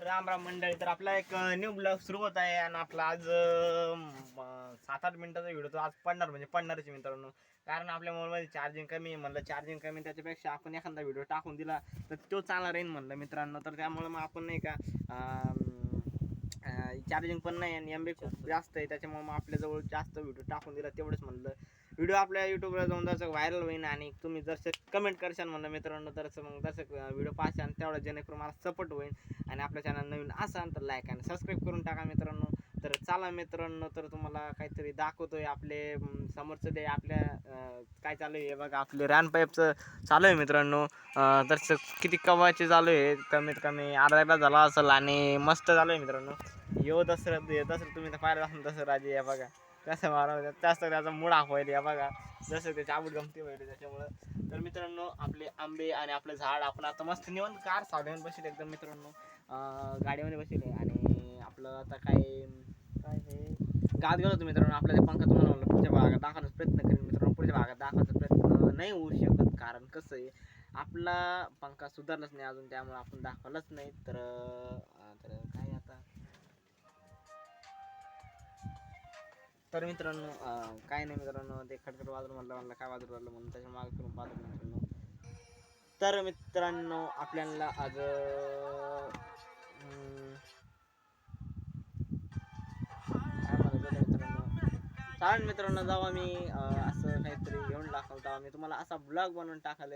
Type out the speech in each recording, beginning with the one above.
राम राम मंडळी तर आपला एक न्यू ब्लॉग सुरू होत आहे आणि आपला आज सात आठ मिनिटाचा व्हिडिओ तो आज पडणार म्हणजे पडणारच मित्रांनो. कारण आपल्या मोबाईलमध्ये चार्जिंग कमी आहे म्हणलं चार्जिंग कमी त्याच्यापेक्षा आपण एखादा व्हिडिओ टाकून दिला तर तो चांगला राहील म्हणलं मित्रांनो. तर त्यामुळे मग आपण नाही का चार्जिंग पण नाही आणि एम बी खूप जास्त आहे त्याच्यामुळे मग आपल्याजवळ जास्त व्हिडिओ टाकून दिला तेवढंच म्हणलं. व्हिडिओ आपल्या युट्यूबला जाऊन जसं व्हायरल होईल आणि तुम्ही जसं कमेंट करशाल म्हणलं मित्रांनो तर मग जसं व्हिडिओ पाहशाल तेवढं जेणेकरून मला सपोर्ट होईल आणि आपल्या चॅनल नवीन असाल तर लाईक आणि सबस्क्राईब करून टाका मित्रांनो. तर चला मित्रांनो तर तुम्हाला काहीतरी दाखवतोय आपले समोरचं ते आपल्या काय चालू आहे हे बघा आपले रॅन पाईपचं चालू आहे मित्रांनो. तर किती कवाचे चालू आहे कमीत कमी अर्धा तास झाला असेल आणि मस्त चालू आहे मित्रांनो. यो दसरा दसरा तुम्ही तर पाहिलं असेल राजे हे बघा. कसं मारावं जास्त त्याचा मुळ होईल या बघा. जसं त्याची आवड गमती व्हायली त्याच्यामुळं. तर मित्रांनो आपले आंबे आणि आपलं झाड आपण आता मस्त निवंत कार साधून बसेल एकदम मित्रांनो. गाडीमध्ये बसेल आणि आपलं आता काय काय हे? गात गेलो होतो मित्रांनो. आपल्या त्या पंखा तुम्हाला म्हणलं पुढच्या भागात दाखवण्याचा प्रयत्न करेन मित्रांनो. पुढच्या भागात दाखवायचा प्रयत्न नाही होऊ शकत कारण कसं आहे आपला पंखा सुधारलाच नाही अजून त्यामुळे आपण दाखवलाच नाही. तर तर मित्रांनो काय नाही मित्रांनो ते खडखड वाजून म्हटलं म्हणलं काय वाजून राहिलं म्हणून त्याच्यामागे करून पाहतो मित्रांनो. तर मित्रांनो आपल्याला आज मित्रांनो? चालेल मित्रांनो जावा मी असं काहीतरी घेऊन टाकल मी तुम्हाला असा ब्लॉग बनवून टाकाल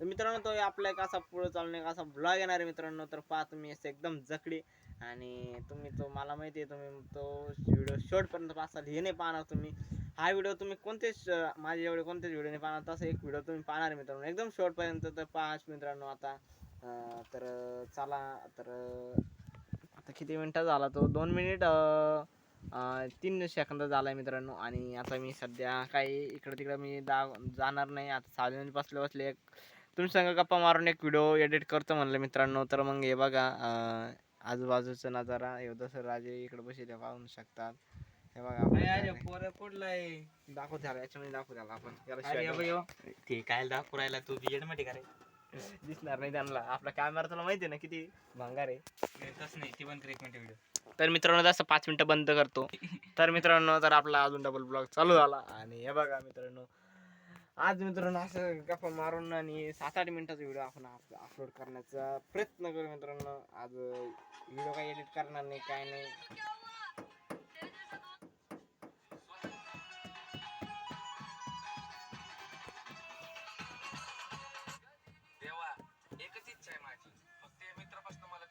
तर मित्रांनो तो आपला एक असा पुढे चालून एक असा ब्लॉग येणार आहे मित्रांनो. तर पाहतो मी असं एकदम जकडी आणि तुम्ही तो मला माहिती आहे तुम्ही तो व्हिडिओ शेवटपर्यंत पाहसाल हे नाही पाहणार तुम्ही. हा व्हिडिओ तुम्ही कोणतेच माझे एवढे कोणतेच व्हिडिओ नाही पाहणार तसं एक व्हिडिओ तुम्ही पाहणार मित्रांनो. एकदम शेवटपर्यंत तर पाच मित्रांनो आता. तर चला तर आता किती मिनटं झाला तो? दोन मिनिट तीन सेकंद झाला आहे मित्रांनो. आणि आता मी सध्या काही इकडं तिकडं मी दा जाणार नाही. आता सावलीमध्ये बसले बसले. एक तुम्ही संग गप्पा मारून एक व्हिडिओ एडिट करतो म्हणलं मित्रांनो. तर मग हे बघा आजूबाजूचा नजारा हे जसं राजे इकडे बसले पाहू शकतात. हे बघा पोरं कुठलाय? दाखव त्याला याच्यामध्ये दाखव त्याला आपण. ते काय दाखवू राहिला तू बियडमध्ये का रे. दिसणार नाही त्यांना. आपला कॅमेरा तुला माहिती ना किती भंगार आहे. तसं नाही ती पण एक मिनिट व्हिडिओ तर मित्रांनो जसं पाच मिनिटं बंद करतो. तर मित्रांनो तर आपला अजून डबल ब्लॉग चालू झाला. आणि हे बघा मित्रांनो आज मित्रांनो असं गप्पा मारून आणि सात आठ मिनिटाचा व्हिडिओ आपण अपलोड करण्याचा प्रयत्न करू मित्रांनो. आज व्हिडिओ काही एडिट करणार नाही काय नाही. देवा एकच इच्छा आहे माझी. फक्त या मित्रापासून मला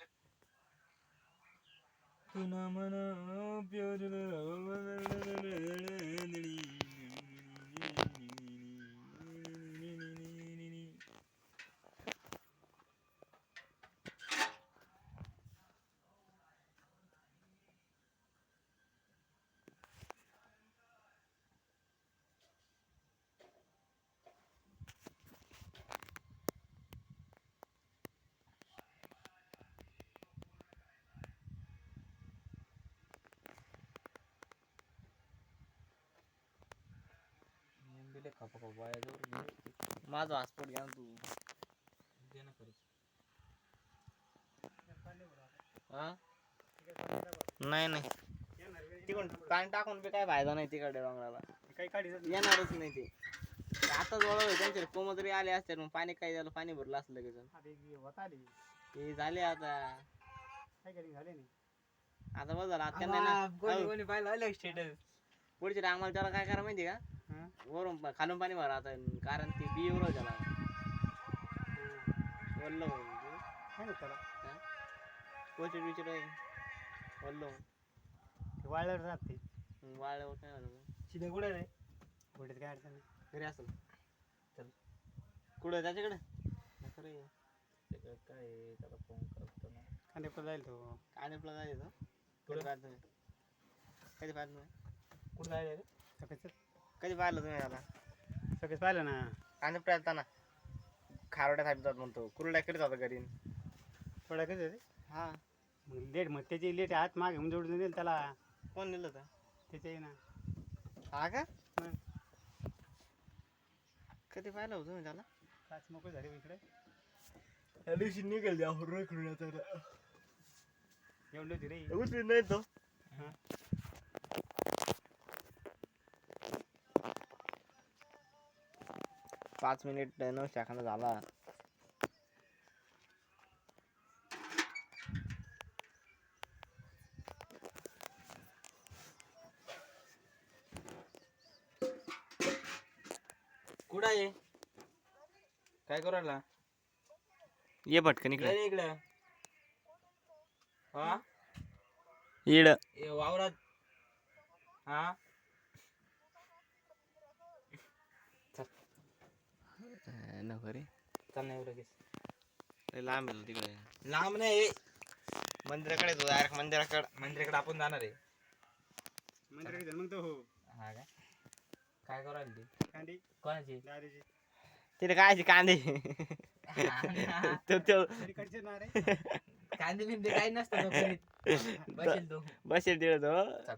तुना मना दिले खपा खपा याच्यावर माझा हॉस्पॉट घ्या ना तू. दे ना खरंच हा? नाही नाही. तिकडून टाकून बी काय फायदा नाही तिकडे डोंगराला काही काढी येणारच नाही ते. आता जवळ त्यांचे कोमतरी आले असते मग पाणी काय झालं पाणी भरलं असलं लगेच. ते झाले आता. झाले नाही. आता बस झालं आता त्यांना पुढच्या टायमाला त्याला काय करा माहिती का? वरून पा- खालून पाणी भरा आता कारण ते बी एवढं त्याला वल्ल. काय नाही त्याला. कोचिड बिचिड आहे. वल्ल ते वाळल्यावर राहते मग वाळल्यावर काय झालं मग? शिदे कुठे रे? कुठे काय अडचण नाही. घरी असेल. चल. कुठं त्याच्याकडे? खरं आहे. काय आहे, त्याला फोन करतो ना. पण जाईल तो. काय नेपला जायचं कधी पाहिलं तुम्ही कधी पाहिलं तुम्ही कुठं जायला रे? सकाळचं. कधी पाहिलं तुम्ही त्याला सकाळीच पाहिलं ना. कांदे प्यालता ना खारोड्या थापितात म्हणतो. कुरड्या करीत होता घरी. थोडा कसं आहे रे? हा. मग लेट मग त्याची लेट हात मागे म्हणून जोडून देईल त्याला. कोण नेलं होतं? त्याच्या ना. हा का? मग कधी पाहिलं होतं तुम्ही त्याला? काच मोकळी झाली इकडे. त्या दिवशी निघेल द्या एवढी होती रे. उचली नाही तो. हा. पाच मिनिट नऊ सेकंद झाला. कुठं आहे? काय करू राहिला? ये पटकन इकडे. ये इकडं. हा? इड. वावरात. हा? नको रे चल नाही एवढं केस लय लांब आहे तिकडे. लांब नाही. मंदिराकडे तू डायरेक्ट मंदिराकडे मंदिराकडे आपण जाणार आहे. मंदिराकडे चल मग तो. हो हा काय काय करू राहिली ती? कांदी कोणाची? दारीची. तिथे कायचे कांदे तो कांदे बिंदे काही नसतं. बसेल तू. बसेल तिकडे तो. चला.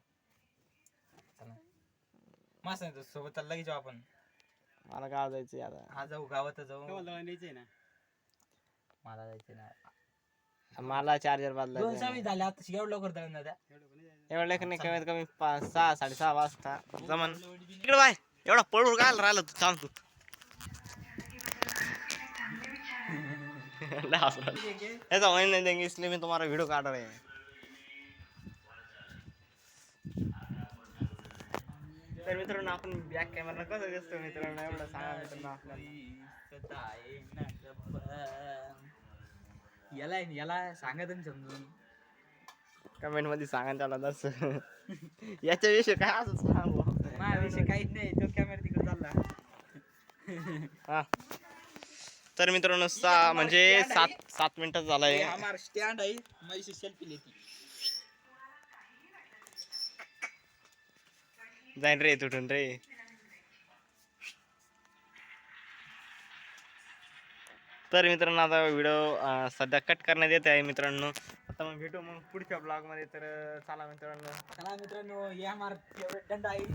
मस्त आहे तो. सोबत चालला की जाऊ आपण. मला गाव जायचं आता. हा जाऊ गावात जाऊ. ना. मला जायचं ना. मला चार्जर दोन बदलायचं सवी झाले आता एवढं लवकर जाऊन दादा एवढं लेखन नाही कमीत कमी पाच सहा साडेसहा वाजता. जमन. इकडे बाय एवढा पळून काय राहिला तू थांब तू. लय हसू राहिला. ऐसा होने नहीं देंगे इसलिए मैं तुम्हारा वीडियो काट रहे हैं. तर मित्रांनो आपण बॅक कॅमेरा कसं दिसतो मित्रांनो? एवढं सांगा मित्रांनो आपल्याला. याला याला सांगत ना समजून. कमेंटमध्ये सांगा त्याला दस याच्याविषयी काय असं सांगू? माझ्याविषयी काहीच नाही तो कॅमेरा तिकडे चालला. हा. तर मित्रांनो सहा म्हणजे सात सात मिनिटं झालंय. हमार स्टँड आहे माझी सेल्फी लेती. जाईन रे तुटून रे. तर मित्रांनो आता व्हिडिओ सध्या कट करण्यात येत आहे मित्रांनो. आता मग भेटू मग पुढच्या ब्लॉगमध्ये. तर चला मित्रांनो. चला मित्रांनो या हमार फेवरेट दंड आहे.